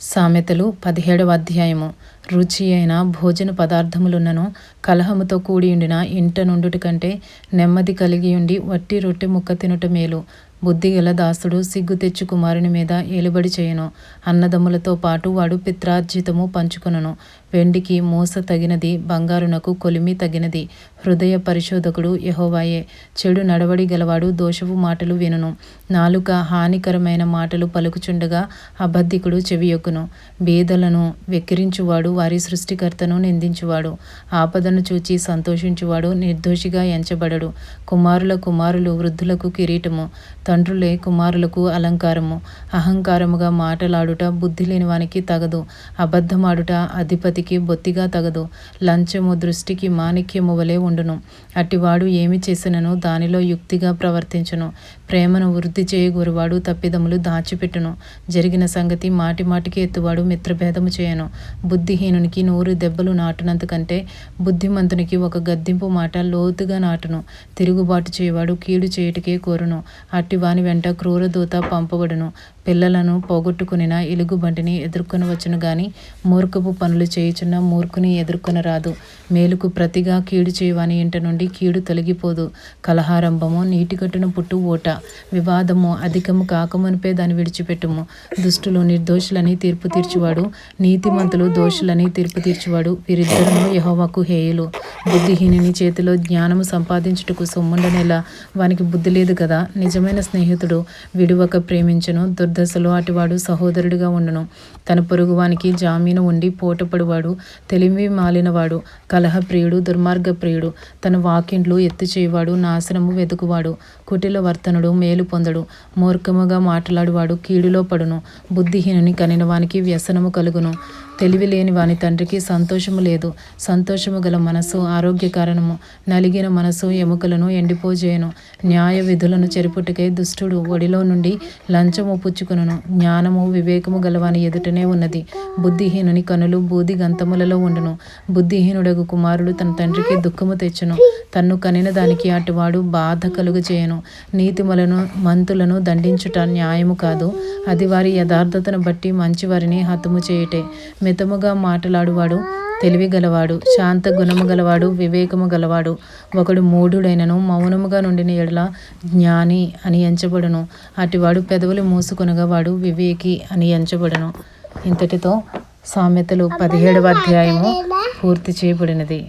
సామెతలు పదిహేడవ అధ్యాయము. రుచి అయిన భోజన పదార్థములున్నను కలహముతో కూడియుండిన ఇంట నుండుట కంటే నెమ్మది కలిగి ఉండి వట్టి రొట్టె ముక్క తినుట మేలు. బుద్ధిగల దాసుడు సిగ్గు తెచ్చు కుమారుని మీద ఏలుబడి చేయను. అన్నదమ్ములతో పాటు వాడు పిత్రార్జితము పంచుకొనును. వెండికి మూస తగినది బంగారునకు కొలిమి తగినది హృదయ పరిశోధకుడు యహోవాయే. చెడు నడవడి గలవాడు దోషపు మాటలు వినును. నాలుక హానికరమైన మాటలు పలుకుచుండగా అబద్ధికుడు చెవియొక్కును. బేదలను వెక్కిరించువాడు వారి సృష్టికర్తను నిందించువాడు. ఆపదను చూచి సంతోషించువాడు నిర్దోషిగా ఎంచబడడు. కుమారుల కుమారులు వృద్ధులకు కిరీటము. తండ్రులే కుమారులకు అలంకారము. అహంకారముగా మాటలాడుట బుద్ధి లేని వానికి తగదు. అబద్ధమాడుట అధిపతికి బొత్తిగా తగదు. లంచము దృష్టికి మాణిక్యము వలె ఉండును. అట్టివాడు ఏమి చేసినను దానిలో యుక్తిగా ప్రవర్తించును. ప్రేమను వృద్ధి చేయగోరువాడు తప్పిదములు దాచిపెట్టును. జరిగిన సంగతి మాటి మాటికి ఎత్తువాడు మిత్రభేదము చేయను. బుద్ధిహీనునికి నూరు దెబ్బలు నాటునంత కంటే బుద్ధిమంతునికి ఒక గద్దింపు మాట లోతుగా నాటును. తిరుగుబాటు చేయవాడు కీడు చేయుటకే కోరును. వాని వెంట క్రూరదూత పంపబడును. పిల్లలను పోగొట్టుకునిన ఎలుగుబంటిని ఎదుర్కొనవచ్చును గాని మూర్ఖపు పనులు చేయుచున్న మూర్ఖుని ఎదుర్కొనరాదు. మేలుకు ప్రతిగా కీడు చేయవాని ఇంట నుండి కీడు తొలగిపోదు. కలహారంభము నీటిగట్టున పుట్టు ఓట. వివాదము అధికము కాకమునిపే దాన్ని విడిచిపెట్టుము. దుష్టులు నిర్దోషులని తీర్పు తీర్చువాడు నీతిమంతులు దోషులని తీర్పు తీర్చువాడు. వీరిద్దరము యహోవాకు హేయులు. బుద్ధిహీనుని చేతిలో జ్ఞానము సంపాదించుటకు సొమ్ముండనేలా వానికి బుద్ధి లేదు కదా. నిజమైన స్నేహితుడు విడువక ప్రేమించను. దుర్దశలో అటివాడు సహోదరుడిగా ఉండను. తన పొరుగు వానికి జామీను ఉండి పోటపడువాడు. తెలివి మాలినవాడు. కలహప్రియుడు దుర్మార్గ ప్రియుడు. తన వాకిండ్లు ఎత్తు చేయవాడు. నాశనము వెతుకువాడు. కుటిల వర్తనుడు మేలు పొందడు. మూర్ఖముగా మాట్లాడువాడు. కీడులో పడును. బుద్ధిహీనుని కనిన వానికి వ్యసనము కలుగును. తెలివి లేని వాని తండ్రికి సంతోషము లేదు. సంతోషము గల మనసు ఆరోగ్యకరణము. నలిగిన మనసు ఎముకలను ఎండిపోజేయను. న్యాయ విధులను చెరుపుటకై దుష్టుడు ఒడిలో నుండి లంచము పుచ్చుకును జ్ఞానము వివేకము గలవాని ఎదుటనే ఉన్నది. బుద్ధిహీనుని కనులు బూది గంతములలో ఉండును. బుద్ధిహీనుడగు కుమారుడు తన తండ్రికి దుఃఖము తెచ్చును. తన్ను కనిన దానికి అటువాడు బాధ కలుగు చేయను నీతిమలను మంతులను దండించుట న్యాయము కాదు. అది వారి యథార్థతను బట్టి మంచివారిని హతము చేయుటే. మితముగా మాట్లాడువాడు తెలివి గలవాడు శాంత గుణము గలవాడు వివేకము గలవాడు ఒకడు మూఢుడైనను మౌనముగా నుండిన ఎడల జ్ఞాని అని ఎంచబడును. అటివాడు పెదవులు మూసుకొనగా వాడు వివేకి అని ఎంచబడును. ఇంతటితో సామెతలు పదిహేడవ అధ్యాయము పూర్తి చేయబడినది.